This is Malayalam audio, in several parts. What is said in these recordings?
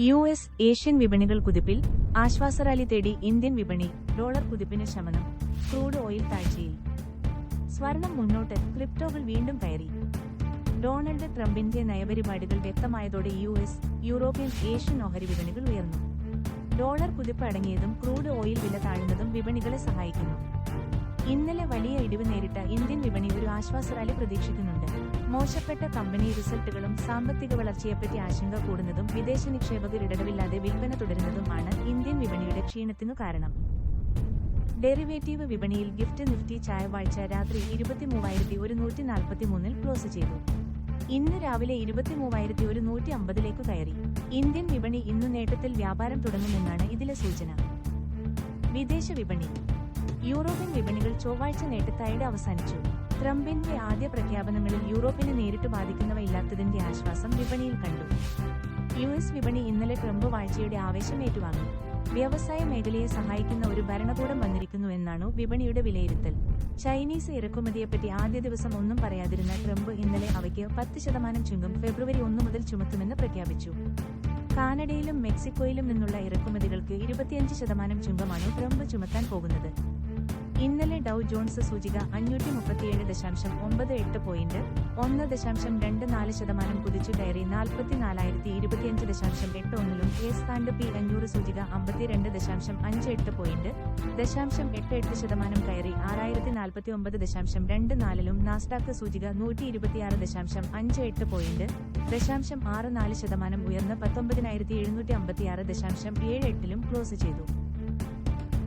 യു എസ് ഏഷ്യൻ വിപണികൾ കുതിപ്പിൽ ആശ്വാസറാലി തേടി ഇന്ത്യൻ വിപണി ഡോളർ കുതിപ്പിന് ശമനം ക്രൂഡ് ഓയിൽ താഴ്ചയിൽ. സ്വർണം മുന്നോട്ട് ക്രിപ്റ്റോകൾ വീണ്ടും കയറി. ഡൊണാൾഡ് ട്രംപിന്റെ നയപരിപാടികൾ വ്യക്തമായതോടെ യു എസ് യൂറോപ്യൻ ഏഷ്യൻ ഓഹരി വിപണികൾ ഉയർന്നു. ഡോളർ കുതിപ്പ് അടങ്ങിയതും ക്രൂഡ് ഓയിൽ വില താഴുന്നതും വിപണികളെ സഹായിക്കുന്നു. ഇന്നലെ വലിയ ഇടിവ് നേരിട്ട ഇന്ത്യൻ വിപണി ഒരു ആശ്വാസ റാലി പ്രതീക്ഷിക്കുന്നുണ്ട് മോശപ്പെട്ട കമ്പനി റിസൾട്ടുകളും സാമ്പത്തിക വളർച്ചയെപ്പറ്റി ആശങ്ക കൂടുന്നതും വിദേശ നിക്ഷേപകർ ഇടവില്ലാതെ വിൽപ്പന തുടരുന്നതുമാണ് ഇന്ത്യൻ വിപണിയുടെ ക്ഷീണത്തിനു കാരണം. ഡെറിവേറ്റീവ് വിപണിയിൽ ഗിഫ്റ്റ് നിഫ്റ്റി ചായവാഴ്ച രാത്രി ഇരുപത്തിമൂവായിരത്തി ഒരുന്നൂറ്റി നാൽപ്പത്തിമൂന്നിൽ ക്ലോസ് ചെയ്തു. ഇന്ന് രാവിലെ ഇരുപത്തിമൂവായിരത്തി ഒരു നൂറ്റി അമ്പതിലേക്ക് കയറി. ഇന്ത്യൻ വിപണി ഇന്ന് നേട്ടത്തിൽ വ്യാപാരം തുടങ്ങുമെന്നാണ് ഇതിലെ സൂചന. വിദേശ വിപണി. യൂറോപ്യൻ വിപണികൾ ചൊവ്വാഴ്ച നേട്ടത്തായുടെ അവസാനിച്ചു. ട്രംപിന്റെ ആദ്യ പ്രഖ്യാപനങ്ങളിൽ യൂറോപ്പിനെ നേരിട്ട് ബാധിക്കുന്നവ ഇല്ലാത്തതിന്റെ ആശ്വാസം വിപണിയിൽ കണ്ടു. യു എസ് വിപണി ഇന്നലെ ട്രംപ് വാഴ്ചയുടെ ആവേശം ഏറ്റുവാങ്ങി. വ്യവസായ മേഖലയെ സഹായിക്കുന്ന ഒരു ഭരണകൂടം വന്നിരിക്കുന്നു എന്നാണ് വിപണിയുടെ വിലയിരുത്തൽ. ചൈനീസ് ഇറക്കുമതിയെപ്പറ്റി ആദ്യ ദിവസം ഒന്നും പറയാതിരുന്ന ട്രംപ് ഇന്നലെ അവയ്ക്ക് പത്ത് ശതമാനം ചുങ്കം ഫെബ്രുവരി ഒന്ന് മുതൽ ചുമത്തുമെന്ന് പ്രഖ്യാപിച്ചു. കാനഡയിലും മെക്സിക്കോയിലും നിന്നുള്ള ഇറക്കുമതികൾക്ക് ഇരുപത്തിയഞ്ച് ശതമാനം ചുങ്കമാണ് ട്രംപ് ചുമത്താൻ പോകുന്നത്. ഇന്നലെ ഡൗ ജോൺസ് സൂചിക അഞ്ഞൂറ്റി മുപ്പത്തിയേഴ് ദശാംശം ഒമ്പത് എട്ട് പോയിന്റ് ഒന്ന് ദശാംശം രണ്ട് നാല് ശതമാനം കുതിച്ചു കയറി നാൽപ്പത്തിനാലായിരത്തി ഇരുപത്തിയഞ്ച് ദശാംശം എട്ട് ഒന്നിലും എസ് ആൻഡ് പി അഞ്ഞൂറ് സൂചിക അമ്പത്തിരണ്ട് ദശാംശം അഞ്ച് എട്ട് പോയിന്റ് ദശാംശം എട്ട് എട്ട് ശതമാനം കയറി ആറായിരത്തി നാൽപ്പത്തി ഒമ്പത് ദശാംശം രണ്ട് നാലിലും നാസ്ഡാക്ക് സൂചിക നൂറ്റി ഇരുപത്തിയാറ് ദശാംശം അഞ്ച് എട്ട് പോയിന്റ് ദശാംശം ആറ് നാല് ശതമാനം ഉയർന്ന് പത്തൊമ്പതിനായിരത്തി എഴുന്നൂറ്റി അമ്പത്തിയാറ് ദശാംശം ഏഴ് എട്ടിലും ക്ലോസ് ചെയ്തു.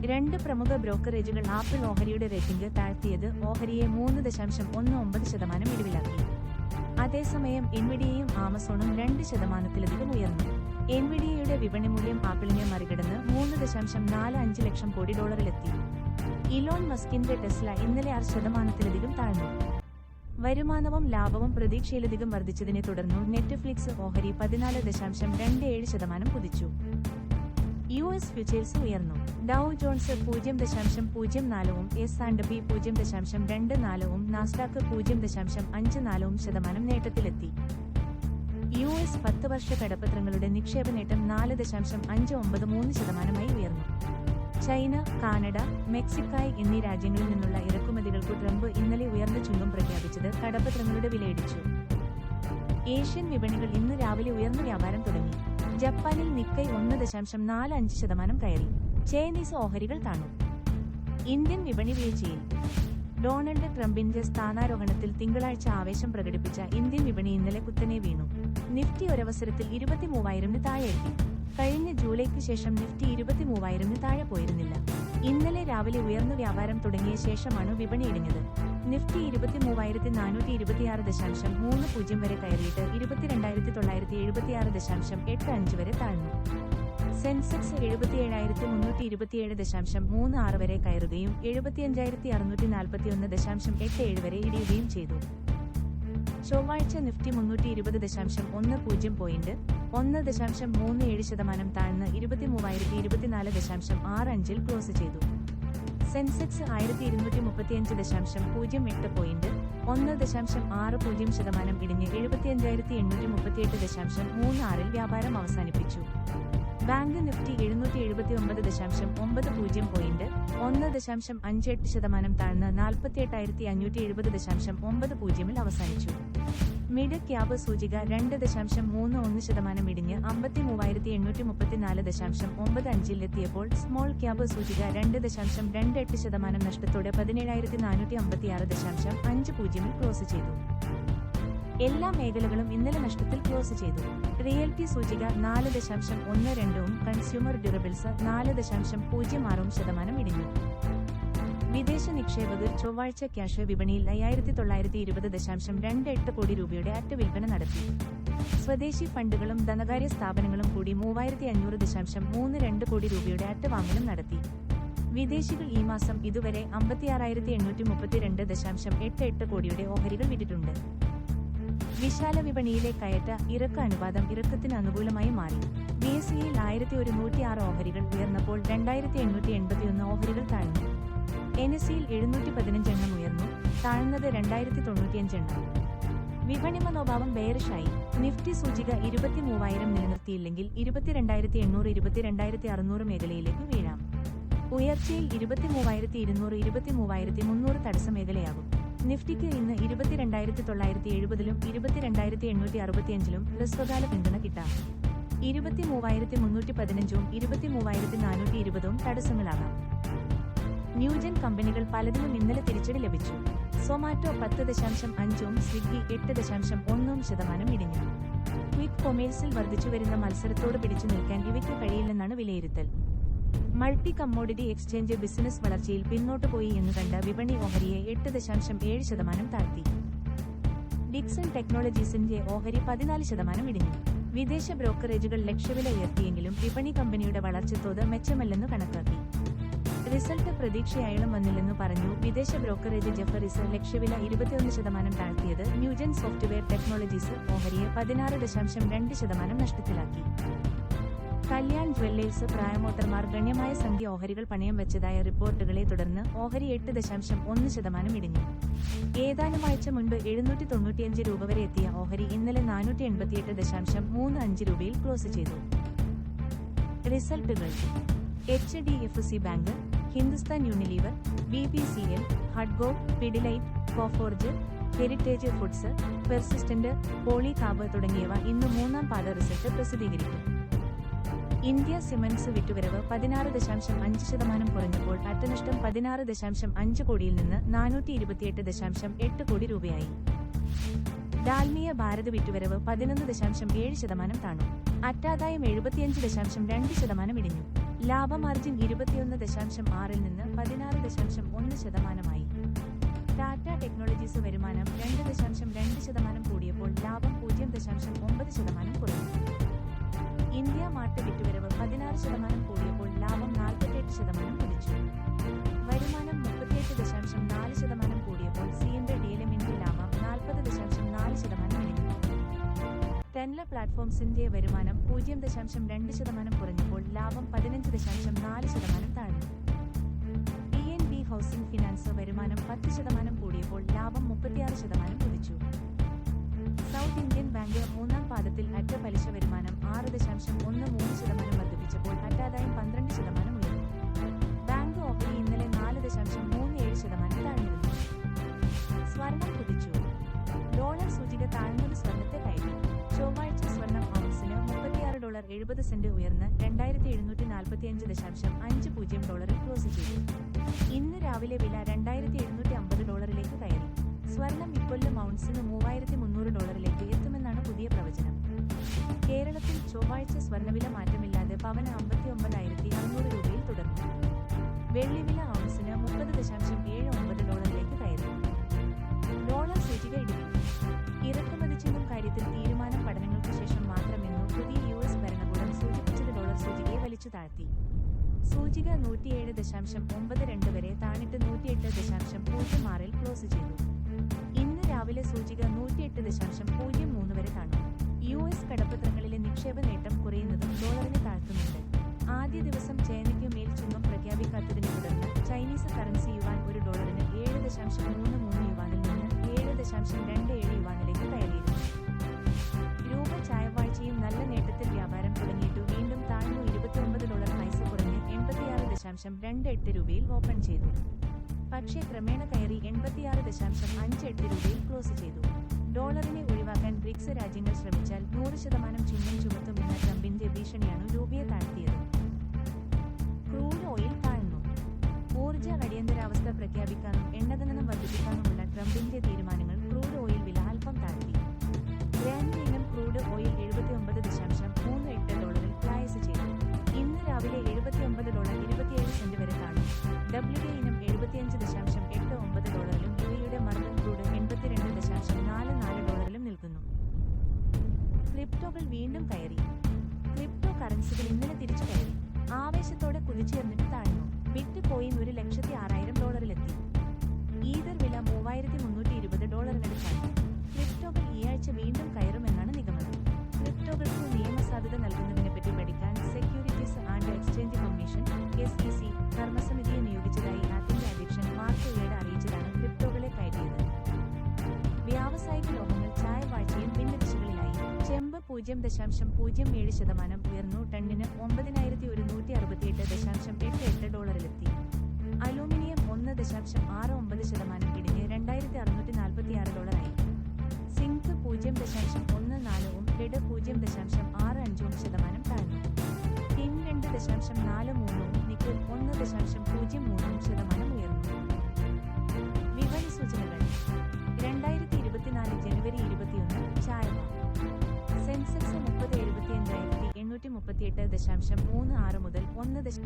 രണ്ട് പ്രമുഖ ബ്രോക്കറേജുകൾ ആപ്പിൾ ഓഹരിയുടെ റേറ്റിംഗ് താഴ്ത്തിയത് ഓഹരിയെ മൂന്ന് ദശാംശം ഒന്ന് ഒമ്പത് ശതമാനം ഇടിവിലാക്കി. അതേസമയം എൻവിഡിയയും ആമസോണും രണ്ട് ശതമാനത്തിലധികം ഉയർന്നു. എൻവിഡിയയുടെ വിപണി മൂല്യം ആപ്പിളിനെ മറികടന്ന് മൂന്ന് ദശാംശം നാല് അഞ്ച് ലക്ഷം കോടി ഡോളറിലെത്തി. ഇലോൺ മസ്കിന്റെ ടെസ്ല ഇന്നലെ ആറ് ശതമാനത്തിലധികം താഴ്ന്നു. വരുമാനവും ലാഭവും പ്രതീക്ഷയിലധികം വർദ്ധിച്ചതിനെ തുടർന്നു നെറ്റ്ഫ്ലിക്സ് ഓഹരി പതിനാല് ദശാംശം രണ്ട് ഏഴ് ശതമാനം കുതിച്ചു. യു എസ് ഫ്യൂച്ചേഴ്സ് ഉയർന്നു. ഡൌ ജോൺസ് പൂജ്യം ദശാംശം പൂജ്യം നാലവും എസ് ആൻഡ് ബി പൂജ്യം ദശാംശം രണ്ട് നാലവും നാസ്ഡാക്ക് പൂജ്യം ദശാംശം അഞ്ച് നാലവും ശതമാനം നേട്ടത്തിലെത്തി. യു എസ് പത്ത് വർഷ കടപ്പത്രങ്ങളുടെ നിക്ഷേപ നേട്ടം നാല് ദശാംശം അഞ്ച് ഒമ്പത് മൂന്ന് ശതമാനമായി ഉയർന്നു. ചൈന കാനഡ മെക്സിക്കായ് എന്നീ രാജ്യങ്ങളിൽ നിന്നുള്ള ഇറക്കുമതികൾക്ക് ട്രംപ് ഇന്നലെ ഉയർന്ന ചുങ്കം പ്രഖ്യാപിച്ചത് കടപ്പത്രങ്ങളുടെ വിലയിടിച്ചു. ഏഷ്യൻ വിപണികൾ ഇന്ന് രാവിലെ ഉയർന്ന വ്യാപാരം തുടങ്ങി. ജപ്പാനിൽ നിക്കൈ ഒന്ന് ദശാംശം നാല് അഞ്ച് ശതമാനം കയറി. ചൈനീസ് ഓഹരികൾ താണു. ഇന്ത്യൻ വിപണി വീഴ്ചയിൽ. ഡൊണാൾഡ് ട്രംപിന്റെ സ്ഥാനാരോഹണത്തിൽ തിങ്കളാഴ്ച ആവേശം പ്രകടിപ്പിച്ച ഇന്ത്യൻ വിപണി ഇന്നലെ കുത്തനെ വീണു. നിഫ്റ്റി ഒരവസരത്തിൽ ഇരുപത്തിമൂവായിരത്തിന് താഴെ എത്തി കഴിഞ്ഞ ജൂലൈക്ക് ശേഷം നിഫ്റ്റി ഇരുപത്തി ഇരുപത്തിമൂവായിരത്തിന് താഴെ പോയിരുന്നില്ല. ഇന്നലെ രാവിലെ ഉയർന്ന വ്യാപാരം തുടങ്ങിയ ശേഷമാണ് വിപണി ഇടിഞ്ഞത്. നിഫ്റ്റി ഇരുപത്തി മൂവായിരത്തി നാനൂറ്റി ഇരുപത്തിയാറ് ദശാംശം മൂന്ന് പൂജ്യം വരെ കയറിയിട്ട് ഇരുപത്തിരണ്ടായിരത്തി തൊള്ളായിരത്തി എഴുപത്തിയാറ് ദശാംശം എട്ട് അഞ്ച് വരെ താഴ്ന്നു. സെൻസെക്സ് എഴുപത്തിയേഴായിരത്തി മുന്നൂറ്റി ഇരുപത്തിയേഴ് ദശാംശം മൂന്ന് ആറ് വരെ കയറുകയും എഴുപത്തിയഞ്ചായിരത്തി അറുന്നൂറ്റി നാൽപ്പത്തിയൊന്ന് ദശാംശം എട്ട് ഏഴ് വരെ ഇടിയുകയും ചെയ്തു. ചൊവ്വാഴ്ച നിഫ്റ്റി മുന്നൂറ്റി ഇരുപത് ദശാംശം ഒന്ന് പൂജ്യം പോയിന്റ് ഒന്ന് ദശാംശം മൂന്ന് ഏഴ് ശതമാനം താഴ്ന്ന് ഇരുപത്തിമൂവായിരത്തി ഇരുപത്തിനാല് ദശാംശം ആറ് അഞ്ചിൽ ക്ലോസ് ചെയ്തു. സെൻസെക്സ് ആയിരത്തി ഇരുന്നൂറ്റി മുപ്പത്തിയഞ്ച് ദശാംശം പൂജ്യം എട്ട് പോയിന്റ് ഒന്ന് ദശാംശം ആറ് പൂജ്യം ശതമാനം ഇടിഞ്ഞ് എഴുപത്തിയഞ്ചായിരത്തി എണ്ണൂറ്റി മുപ്പത്തിയെട്ട് ദശാംശം മൂന്ന് ആറിൽ വ്യാപാരം അവസാനിപ്പിച്ചു. ബാങ്ക് നിഫ്റ്റി എഴുന്നൂറ്റി എഴുപത്തി ഒമ്പത് ദശാംശം ഒമ്പത് പൂജ്യം പോയിന്റ് ഒന്ന് ദശാംശം അഞ്ച് എട്ട് ശതമാനം താഴ്ന്ന് നാൽപ്പത്തി എട്ടായിരത്തി അഞ്ഞൂറ്റി എഴുപത് ദശാംശം ഒമ്പത് പൂജ്യമിൽ അവസാനിച്ചു. മിഡ് ക്യാബ് സൂചിക രണ്ട് ദശാംശം മൂന്ന് ഒന്ന് ശതമാനം ഇടിഞ്ഞ് അമ്പത്തി മൂവായിരത്തി എണ്ണൂറ്റി മുപ്പത്തിനാല് ദശാംശം ഒമ്പത് അഞ്ചിൽ എത്തിയപ്പോൾ സ്മോൾ ക്യാബ് സൂചിക രണ്ട് ദശാംശം രണ്ട് എട്ട് ശതമാനം നഷ്ടത്തോടെ പതിനേഴായിരത്തി നാനൂറ്റി അമ്പത്തിയാറ് ദശാംശം അഞ്ച് പൂജ്യമിൽ ക്ലോസ് ചെയ്തു. എല്ലാ മേഖലകളും ഇന്നലെ നഷ്ടത്തിൽ ക്ലോസ് ചെയ്തു. റിയൽറ്റി സൂചിക നാല് ദശാംശം ഒന്ന് രണ്ടും കൺസ്യൂമർ ഡ്യൂറബിൾസ് നാല് ദശാംശം പൂജ്യം ആറും ശതമാനം ഇടിഞ്ഞു. വിദേശ നിക്ഷേപകർ ചൊവ്വാഴ്ച ക്യാഷ് വിപണിയിൽ അയ്യായിരത്തി തൊള്ളായിരത്തി ഇരുപത് ദശാംശം രണ്ട് എട്ട് കോടി രൂപയുടെ അറ്റ വിൽപ്പന നടത്തി. സ്വദേശി ഫണ്ടുകളും ധനകാര്യ സ്ഥാപനങ്ങളും കൂടി മൂവായിരത്തി അഞ്ഞൂറ് ദശാംശം മൂന്ന് രണ്ട് കോടി രൂപയുടെ അറ്റവാങ്ങലും നടത്തി. വിദേശികൾ ഈ മാസം ഇതുവരെ അമ്പത്തിയാറായിരത്തി എണ്ണൂറ്റി മുപ്പത്തിരണ്ട് ദശാംശം എട്ട് എട്ട് കോടിയുടെ ഓഹരികൾ വിറ്റിട്ടുണ്ട്. വിശാല വിപണിയിലെ കയറ്റ ഇറക്ക അനുപാതം ഇറക്കത്തിന് അനുകൂലമായി മാറി. ബി എസ് സിയിൽ ആയിരത്തി ഒരുന്നൂറ്റി ആറ് ഓഹരികൾ ഉയർന്നപ്പോൾ രണ്ടായിരത്തി എണ്ണൂറ്റി എൺപത്തിയൊന്ന് ഓഹരികൾ താഴ്ന്നു. എൻ എസ് സിയിൽ എഴുന്നൂറ്റി പതിനഞ്ച് എണ്ണം ഉയർന്നു താഴ്ന്നത് രണ്ടായിരത്തി തൊണ്ണൂറ്റിയഞ്ച് എണ്ണം വിപണി മനോഭാവം ബെയറിഷായി നിഫ്റ്റി സൂചിക ഇരുപത്തി മൂവായിരം നിലനിർത്തിയില്ലെങ്കിൽ ഇരുപത്തിരണ്ടായിരത്തി എണ്ണൂറ് ഇരുപത്തിരണ്ടായിരത്തി അറുന്നൂറ് മേഖലയിലേക്ക് വീഴാം. ഉയർച്ചയിൽ ഇരുപത്തി മൂവായിരത്തി ഇരുന്നൂറ് ഇരുപത്തി മൂവായിരത്തി മുന്നൂറ് തടസ്സ മേഖലയാകും നിഫ്റ്റിക്ക് ഇന്ന് ഇരുപത്തിരണ്ടായിരത്തി തൊള്ളായിരത്തി എഴുപതിലും ഇരുപത്തിരണ്ടായിരത്തി എണ്ണൂറ്റി അറുപത്തിയഞ്ചിലും ഹ്രസ്വകാല പിന്തുണ കിട്ടാം. ഇരുപത്തി മൂവായിരത്തി മുന്നൂറ്റി പതിനഞ്ചും ഇരുപത്തി മൂവായിരത്തി നാനൂറ്റി ഇരുപതും തടസ്സങ്ങളാകാം. ന്യൂജൻ കമ്പനികൾ പലതിലും ഇന്നലെ തിരിച്ചടി ലഭിച്ചു. സൊമാറ്റോ പത്ത് ദശാംശം അഞ്ചും സ്വിഗ്ഗി എട്ട് ദശാംശം ഒന്നും ശതമാനം ഇടിഞ്ഞു. ക്വിക്ക് കൊമേഴ്സിൽ വർദ്ധിച്ചുവരുന്ന മത്സരത്തോട് പിടിച്ചു നിൽക്കാൻ ഇവയ്ക്ക് കഴിയില്ലെന്നാണ് വിലയിരുത്തൽ. മൾട്ടി കമ്മോഡിറ്റി എക്സ്ചേഞ്ച് ബിസിനസ് വളർച്ചയിൽ പിന്നോട്ട് പോയി എന്ന് കണ്ട വിപണി ഓഹരിയെ എട്ട് ദശാംശം ഏഴ് ശതമാനം താഴ്ത്തി. ഡിക്സൺ ടെക്നോളജീസിന്റെ ഓഹരി പതിനാല് ശതമാനം ഇടിഞ്ഞു. വിദേശ ബ്രോക്കറേജുകൾ ലക്ഷ്യവില ഉയർത്തിയെങ്കിലും വിപണി കമ്പനിയുടെ വളർച്ചത്തോത് മെച്ചമല്ലെന്ന് കണക്കാക്കി. റിസൾട്ട് പ്രതീക്ഷയായാലും വന്നില്ലെന്ന് പറഞ്ഞു വിദേശ ബ്രോക്കറേജ് ജെഫറിസ് ലക്ഷ്യവില ഇരുപത്തിയൊന്ന് ശതമാനം താഴ്ത്തിയത് ന്യൂജൻ സോഫ്റ്റ്വെയർ ടെക്നോളജീസ് ഓഹരിയെ പതിനാറ് ദശാംശം രണ്ട് ശതമാനം നഷ്ടത്തിലാക്കി. കല്യാൺ ജ്വല്ലേഴ്സ് പ്രായമോത്തർമാർ ഗണ്യമായ സംഖ്യ ഓഹരികൾ പണയം വെച്ചതായ റിപ്പോർട്ടുകളെ തുടർന്ന് ഓഹരി എട്ട് ദശാംശം ഒന്ന് ശതമാനം ഇടിഞ്ഞു. ഏതാനും ആഴ്ച മുൻപ് എഴുന്നൂറ്റി തൊണ്ണൂറ്റിയഞ്ച് രൂപ വരെ എത്തിയ ഓഹരി ഇന്നലെ നാനൂറ്റി എൺപത്തിയെട്ട് ദശാംശം മൂന്ന് അഞ്ച് രൂപയിൽ ക്ലോസ് ചെയ്തു. റിസൾട്ടുകൾ. H D F C bank Hindustan Unilever B P C L ഹഡ്ഗോ Pidilite Coforge Heritage Foods Persistent Polycab തുടങ്ങിയവ ഇന്ന് മൂന്നാം പാദ റിസൾട്ട് പ്രസിദ്ധീകരിക്കും. ഇന്ത്യ സിമന്റ്സ് വിറ്റുവരവ് പതിനാറ് ദശാംശം അഞ്ച് ശതമാനം കുറഞ്ഞപ്പോൾ അറ്റനഷ്ടം പതിനാറ് ദശാംശം അഞ്ച് കോടിയിൽ നിന്ന് നാനൂറ്റി ഇരുപത്തിയെട്ട് ദശാംശം എട്ട് കോടി രൂപയായി. ഡാൽമിയ ഭാരത് വിറ്റുവരവ് പതിനൊന്ന് ദശാംശം ഏഴ് ശതമാനം താണു. അറ്റാദായം എഴുപത്തിയഞ്ച് ദശാംശം രണ്ട് ശതമാനം ഇടിഞ്ഞു. ലാഭമാർജിൻ ഇരുപത്തിയൊന്ന് ദശാംശം ആറിൽ നിന്ന് പതിനാറ് ദശാംശം ഒന്ന് ശതമാനമായി. ടാറ്റ ടെക്നോളജീസ് വരുമാനം രണ്ട് ദശാംശം രണ്ട് ശതമാനം കൂടിയപ്പോൾ ലാഭം പൂജ്യം ദശാംശം ഒമ്പത് ശതമാനം കുറഞ്ഞു. ഇന്ത്യ മാർട്ട് വിറ്റുവരവ് പതിനാറ് ശതമാനം കൂടിയപ്പോൾ ലാഭം നാൽപ്പത്തിയെട്ട് ശതമാനം കുതിച്ചു വരുമാനം മുപ്പത്തിയെട്ട് ദശാംശം നാല് ശതമാനം കൂടിയപ്പോൾ സിയുടെ ഡീലമിന്റെ ലാഭം നാൽപ്പത് ദശാംശം നാല് ശതമാനം ഇടിഞ്ഞു ടെൻല പ്ലാറ്റ്ഫോംസിന്റെ വരുമാനം പൂജ്യം ദശാംശം രണ്ട് ശതമാനം കുറഞ്ഞപ്പോൾ ലാഭം പതിനഞ്ച് ദശാംശം നാല് ശതമാനം താഴ്ന്നു. E N B housing finance വരുമാനം പത്ത് ശതമാനം കൂടിയപ്പോൾ ലാഭം മുപ്പത്തിയാറ് ശതമാനം കുതിച്ചു. സൗത്ത് ഇന്ത്യൻ ബാങ്ക് മൂന്നാം പാദത്തിൽ അറ്റ പലിശ വരുമാനം ആറ് ദശാംശം ഒന്ന് മൂന്ന് ശതമാനം വർദ്ധിപ്പിച്ചപ്പോൾ അറ്റാദായം പന്ത്രണ്ട് ശതമാനം ഉയർന്നു. ബാങ്ക് ഓഹരി ഇന്നലെ നാല് ദശാംശം മൂന്ന് ഏഴ് ശതമാനം താഴ്ന്നിരുന്നു. സ്വർണം കുതിച്ചു. ഡോളർ സൂചിക താഴ്ന്നത് സ്വർണത്തെ കയറ്റി. ചൊവ്വാഴ്ച സ്വർണം ഔൺസിന് മുപ്പത്തിയാറ് ഡോളർ എഴുപത് സെന്റ് ഉയർന്ന് രണ്ടായിരത്തി എഴുന്നൂറ്റി നാൽപ്പത്തി അഞ്ച് ദശാംശം അഞ്ച് പൂജ്യം ഡോളറിൽ ക്ലോസ് ചെയ്തു. ഇന്ന് രാവിലെ വില രണ്ടായിരത്തി എഴുന്നൂറ്റി അമ്പത് ഡോളറിലേക്ക് കയറി. സ്വർണം ഇക്കൊല്ലം ഔൺസിന് മൂവായിരത്തി മുന്നൂറ് ഡോളറിലേക്ക് എത്തുമെന്നാണ് പുതിയ പ്രവചനം. കേരളത്തിൽ ചൊവ്വാഴ്ച സ്വർണവില മാറ്റമില്ലാതെ പവന അമ്പത്തി ഒമ്പതായിരത്തി അറുന്നൂറ് രൂപയിൽ തുടർന്നു. വെള്ളിവില ഔൺസിന് മുപ്പത് ദശാംശം ഏഴ് ഒമ്പത് ഡോളറിലേക്ക് കയറി. ഡോളർ സൂചിക ഇടിഞ്ഞു ഇറക്കുമതി ചെയ്യും കാര്യത്തിൽ തീരുമാനം പഠനങ്ങൾക്ക് ശേഷം മാത്രമെന്നു പുതിയ യു എസ് ഭരണകൂടം സൂചിപ്പിച്ചത് ഡോളർ സൂചികയെ വലിച്ചു താഴ്ത്തി. സൂചിക നൂറ്റിയേഴ് ദശാംശം ഒമ്പത് രണ്ട് വരെ താണിട്ട് നൂറ്റിയെട്ട് ദശാംശം പൂജ്യം ആറിൽ ക്ലോസ് ചെയ്തു. രാവിലെ സൂചിക നൂറ്റിയെട്ട് ദശാംശം പൂജ്യം മൂന്ന് വരെ താണു യു എസ് കടപ്പത്രങ്ങളിലെ നിക്ഷേപ നേട്ടം കുറയുന്നതും ഡോളറിനെ താഴ്ത്തുന്നുണ്ട്. ആദ്യ ദിവസം ചൈനയ്ക്ക് മേൽ ചുങ്കം പ്രഖ്യാപിക്കാത്തതിനെ തുടർന്ന് ചൈനീസ് കറൻസി യുവാൻ ഒരു ഡോളറിന് ഏഴ് ദശാംശം മൂന്ന് മൂന്ന് യുവാനിൽ നിന്ന് ഏഴ് ദശാംശം രണ്ട് ഏഴ് യുവാനിലേക്ക് കയറിയിരുന്നു. രൂപ ചായവാഴ്ചയും നല്ല നേട്ടത്തിൽ വ്യാപാരം തുടങ്ങിയിട്ട് വീണ്ടും താഴ്ന്നു ഇരുപത്തിയൊമ്പത് ഡോളർ പൈസ കുറഞ്ഞ് എൺപത്തിയാറ് ദശാംശം രണ്ട് എട്ട് രൂപയിൽ ഓപ്പൺ ചെയ്തു. പക്ഷേ ക്രമേണ കയറി എൺപത്തിയാറ് ദശാംശം അഞ്ച് എട്ട് രൂപയിൽ ക്ലോസ് ചെയ്തു. ഡോളറിനെ ഒഴിവാക്കാൻ ബ്രിക്സ് രാജ്യങ്ങൾ ശ്രമിച്ചാൽ നൂറ് ശതമാനം ചിഹ്നം ചുമത്തുമെന്ന ട്രംപിന്റെ ഭീഷണിയാണ് രൂപയെ താഴ്ത്തിയത്. ക്രൂഡ് ഓയിൽ താഴ്ന്നു. ഊർജ അടിയന്തരാവസ്ഥ പ്രഖ്യാപിക്കാനും എണ്ണഖനനം വർദ്ധിപ്പിക്കാനുമുള്ള ട്രംപിന്റെ തീരുമാനങ്ങൾ ക്രൂഡ് ഓയിൽ വില അല്പം താഴ്ത്തി. ഗ്രാൻഡ് ക്രൂഡ് ഓയിൽ എഴുപത്തിയൊമ്പത് കോയിൻ ഒരു ലക്ഷത്തി ആറായിരം ഡോളറിലെത്തി. ഈതർ വില മൂവായിരത്തി മുന്നൂറ്റി ഇരുപത് ഡോളറിനടുത്താണ്. ക്രിപ്റ്റോകൾ ഈ ആഴ്ച വീണ്ടും കയറുമെന്നാണ് നിഗമനം. ക്രിപ്റ്റോകൾക്ക് നിയമസാധുത നൽകുന്നതിനെപ്പറ്റി പഠിക്കാൻ securities and exchange commission S E C കർമ്മസമിതിയെ നിയോഗിച്ചതായി അതിന്റെ അധ്യക്ഷൻ മാർക്ക് ഉയേഡ് അറിയിച്ചതാണ് ക്രിപ്റ്റോകളെ കയറ്റിയത്. വ്യാവസായിക ചെമ്പ് പൂജ്യം ദശാംശം പൂജ്യം ഏഴ് ശതമാനം ഉയർന്നു. ടണ്ണിന് ഒമ്പതിനായിരത്തി ഒരുന്നൂറ്റി അറുപത്തിയെട്ട് ദശാംശം എട്ട് എട്ട് ഡോളറിലെത്തി. അലൂമിനിയം ഒന്ന് ദശാംശം ആറ് ഒമ്പത് ശതമാനം ഇടിഞ്ഞ് രണ്ടായിരത്തി അറുന്നൂറ്റി നാൽപ്പത്തി ആറ് ഡോളറായി. സിങ്ക് പൂജ്യം ദശാംശം ഒന്ന് നാലും ലെഡ് പൂജ്യം ദശാംശം ആറ് അഞ്ചും ശതമാനം താഴ്ന്നു. ടിൻ രണ്ട് ദശാംശം നാല് മൂന്നും നിക്കൽ ഒന്ന് ദശാംശം പൂജ്യം മൂന്നും എണ്ണൂറ്റി മുപ്പത്തിയെട്ട് ദശാംശം മൂന്ന് ആറ് മുതൽ ഒന്ന് ദശ